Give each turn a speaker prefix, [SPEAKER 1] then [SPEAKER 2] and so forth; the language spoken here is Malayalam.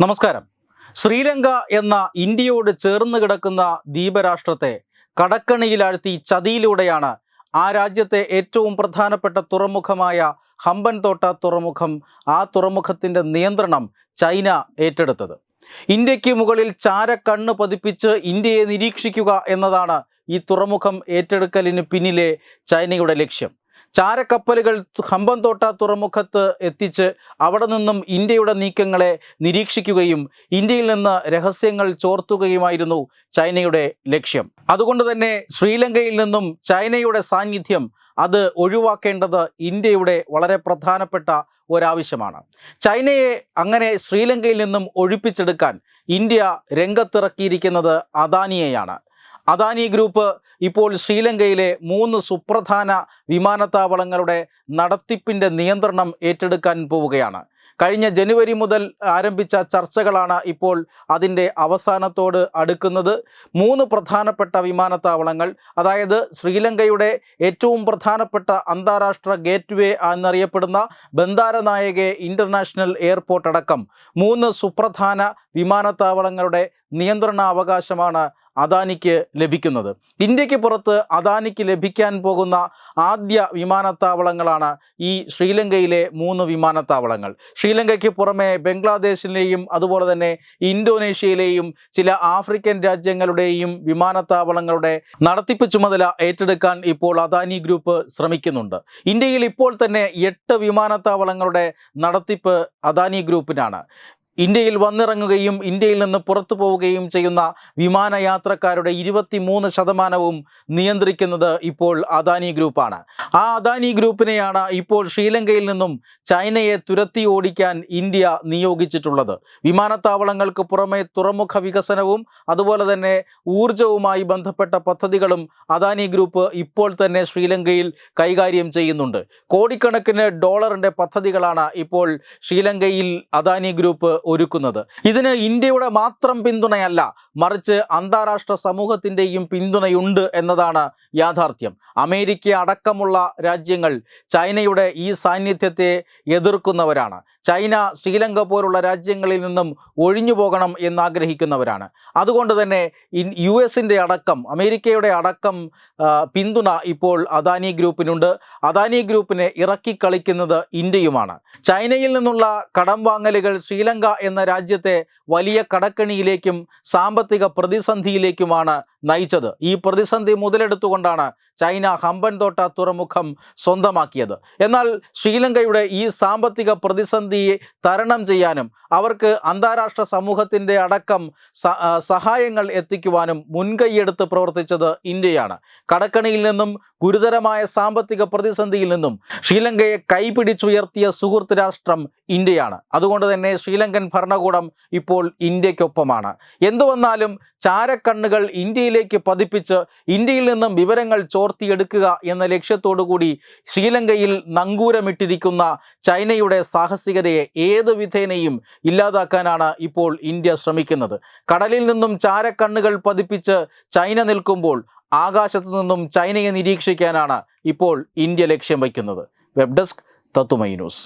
[SPEAKER 1] നമസ്കാരം. ശ്രീലങ്ക എന്ന ഇന്ത്യയോട് ചേർന്ന് കിടക്കുന്ന ദ്വീപരാഷ്ട്രത്തെ കടക്കണിയിലാഴ്ത്തി ചതിയിലൂടെയാണ് ആ രാജ്യത്തെ ഏറ്റവും പ്രധാനപ്പെട്ട തുറമുഖമായ ഹമ്പൻതോട്ട തുറമുഖം ആ തുറമുഖത്തിന്റെ നിയന്ത്രണം ചൈന ഏറ്റെടുത്തത്. ഇന്ത്യയ്ക്ക് മുകളിൽ ചാരക്കണ്ണ് പതിപ്പിച്ച് ഇന്ത്യയെ നിരീക്ഷിക്കുക എന്നതാണ് ഈ തുറമുഖം ഏറ്റെടുക്കലിന് പിന്നിലെ ചൈനയുടെ ലക്ഷ്യം. ചാരക്കപ്പലുകൾ ഹമ്പൻതോട്ട തുറമുഖത്ത് എത്തിച്ച് അവിടെ നിന്നും ഇന്ത്യയുടെ നീക്കങ്ങളെ നിരീക്ഷിക്കുകയും ഇന്ത്യയിൽ നിന്ന് രഹസ്യങ്ങൾ ചോർത്തുകയുമായിരുന്നു ചൈനയുടെ ലക്ഷ്യം. അതുകൊണ്ട് തന്നെ ശ്രീലങ്കയിൽ നിന്നും ചൈനയുടെ സാന്നിധ്യം അത് ഒഴിവാക്കേണ്ടത് ഇന്ത്യയുടെ വളരെ പ്രധാനപ്പെട്ട ഒരാവശ്യമാണ്. ചൈനയെ അങ്ങനെ ശ്രീലങ്കയിൽ നിന്നും ഒഴിപ്പിച്ചെടുക്കാൻ ഇന്ത്യ രംഗത്തിറക്കിയിരിക്കുന്നത് അദാനിയെയാണ്. അദാനി ഗ്രൂപ്പ് ഇപ്പോൾ ശ്രീലങ്കയിലെ മൂന്ന് സുപ്രധാന വിമാനത്താവളങ്ങളുടെ നടത്തിപ്പിന്റെ നിയന്ത്രണം ഏറ്റെടുക്കാൻ പോവുകയാണ്. കഴിഞ്ഞ ജനുവരി മുതൽ ആരംഭിച്ച ചർച്ചകളാണ് ഇപ്പോൾ അതിന്റെ അവസാനത്തോട് അടുക്കുന്നത്. മൂന്ന് പ്രധാനപ്പെട്ട വിമാനത്താവളങ്ങൾ അതായത് ശ്രീലങ്കയുടെ ഏറ്റവും പ്രധാനപ്പെട്ട അന്താരാഷ്ട്ര ഗേറ്റ്വേ എന്നറിയപ്പെടുന്ന ബന്ദാരനായകെ ഇന്റർനാഷണൽ എയർപോർട്ട് അടക്കം മൂന്ന് സുപ്രധാന വിമാനത്താവളങ്ങളുടെ നിയന്ത്രണാവകാശമാണ് അദാനിക്ക് ലഭിക്കുന്നത്. ഇന്ത്യയ്ക്ക് പുറത്ത് അദാനിക്ക് ലഭിക്കാൻ പോകുന്ന ആദ്യ വിമാനത്താവളങ്ങളാണ് ഈ ശ്രീലങ്കയിലെ മൂന്ന് വിമാനത്താവളങ്ങൾ. ശ്രീലങ്കയ്ക്ക് പുറമെ ബംഗ്ലാദേശിലെയും അതുപോലെ തന്നെ ഇന്തോനേഷ്യയിലെയും ചില ആഫ്രിക്കൻ രാജ്യങ്ങളുടെയും വിമാനത്താവളങ്ങളുടെ നടത്തിപ്പ് ചുമതല ഏറ്റെടുക്കാൻ ഇപ്പോൾ അദാനി ഗ്രൂപ്പ് ശ്രമിക്കുന്നുണ്ട്. ഇന്ത്യയിൽ ഇപ്പോൾ തന്നെ എട്ട് വിമാനത്താവളങ്ങളുടെ നടത്തിപ്പ് അദാനി ഗ്രൂപ്പിനാണ്. ഇന്ത്യയിൽ വന്നിറങ്ങുകയും ഇന്ത്യയിൽ നിന്ന് പുറത്തു പോവുകയും ചെയ്യുന്ന വിമാനയാത്രക്കാരുടെ ഇരുപത്തി മൂന്ന് ശതമാനവും നിയന്ത്രിക്കുന്നത് ഇപ്പോൾ അദാനി ഗ്രൂപ്പാണ്. ആ അദാനി ഗ്രൂപ്പിനെയാണ് ഇപ്പോൾ ശ്രീലങ്കയിൽ നിന്നും ചൈനയെ തുരത്തി ഓടിക്കാൻ ഇന്ത്യ നിയോഗിച്ചിട്ടുള്ളത്. വിമാനത്താവളങ്ങൾക്ക് പുറമെ തുറമുഖ വികസനവും അതുപോലെ തന്നെ ഊർജവുമായി ബന്ധപ്പെട്ട പദ്ധതികളും അദാനി ഗ്രൂപ്പ് ഇപ്പോൾ തന്നെ ശ്രീലങ്കയിൽ കൈകാര്യം ചെയ്യുന്നുണ്ട്. കോടിക്കണക്കിന് ഡോളറിന്റെ പദ്ധതികളാണ് ഇപ്പോൾ ശ്രീലങ്കയിൽ അദാനി ഗ്രൂപ്പ് ഒരുക്കുന്നത്. ഇതിന് ഇന്ത്യയുടെ മാത്രം പിന്തുണയല്ല മറിച്ച് അന്താരാഷ്ട്ര സമൂഹത്തിന്റെയും പിന്തുണയുണ്ട് എന്നതാണ് യാഥാർത്ഥ്യം. അമേരിക്ക അടക്കമുള്ള രാജ്യങ്ങൾ ചൈനയുടെ ഈ സാന്നിധ്യത്തെ എതിർക്കുന്നവരാണ്. ചൈന ശ്രീലങ്ക പോലുള്ള രാജ്യങ്ങളിൽ നിന്നും ഒഴിഞ്ഞു പോകണം എന്നാഗ്രഹിക്കുന്നവരാണ്. അതുകൊണ്ട് തന്നെ യു എസിന്റെ അടക്കം അമേരിക്കയുടെ അടക്കം പിന്തുണ ഇപ്പോൾ അദാനി ഗ്രൂപ്പിനുണ്ട്. അദാനി ഗ്രൂപ്പിനെ ഇറക്കി കളിക്കുന്നത് ഇന്ത്യയുമാണ്. ചൈനയിൽ നിന്നുള്ള കടം വാങ്ങലുകൾ ശ്രീലങ്ക എന്ന രാജ്യത്തെ വലിയ കടക്കണിയിലേക്കും സാമ്പത്തിക പ്രതിസന്ധിയിലേക്കുമാണ് നയിച്ചത്. ഈ പ്രതിസന്ധി മുതലെടുത്തുകൊണ്ടാണ് ചൈന ഹമ്പൻതോട്ട തുറമുഖം സ്വന്തമാക്കിയത്. എന്നാൽ ശ്രീലങ്കയുടെ ഈ സാമ്പത്തിക പ്രതിസന്ധിയെ തരണം ചെയ്യാനും അവർക്ക് അന്താരാഷ്ട്ര സമൂഹത്തിന്റെ അടക്കം സഹായങ്ങൾ എത്തിക്കുവാനും മുൻകൈയെടുത്ത് പ്രവർത്തിച്ചത് ഇന്ത്യയാണ്. കടക്കണിയിൽ നിന്നും ഗുരുതരമായ സാമ്പത്തിക പ്രതിസന്ധിയിൽ നിന്നും ശ്രീലങ്കയെ കൈപിടിച്ചുയർത്തിയ സുഹൃത്ത് രാഷ്ട്രം ഇന്ത്യയാണ്. അതുകൊണ്ട് തന്നെ ശ്രീലങ്കൻ ഭരണകൂടം ഇപ്പോൾ ഇന്ത്യക്കൊപ്പമാണ് എന്തു വന്നാലും ചാരക്കണ്ണുകൾ ഇന്ത്യയിലേക്ക് പതിപ്പിച്ച് ഇന്ത്യയിൽ നിന്നും വിവരങ്ങൾ ചോർത്തിയെടുക്കുക എന്ന ലക്ഷ്യത്തോടു കൂടി ശ്രീലങ്കയിൽ നങ്കൂരമിട്ടിരിക്കുന്ന ചൈനയുടെ സാഹസികതയെ ഏത് വിധേനയും ഇല്ലാതാക്കാനാണ് ഇപ്പോൾ ഇന്ത്യ ശ്രമിക്കുന്നത്. കടലിൽ നിന്നും ചാരക്കണ്ണുകൾ പതിപ്പിച്ച് ചൈന നിൽക്കുമ്പോൾ ആകാശത്തു നിന്നും ചൈനയെ നിരീക്ഷിക്കാനാണ് ഇപ്പോൾ ഇന്ത്യ ലക്ഷ്യം വയ്ക്കുന്നത്. വെബ് ഡെസ്ക് തത്തുമൈ ന്യൂസ്.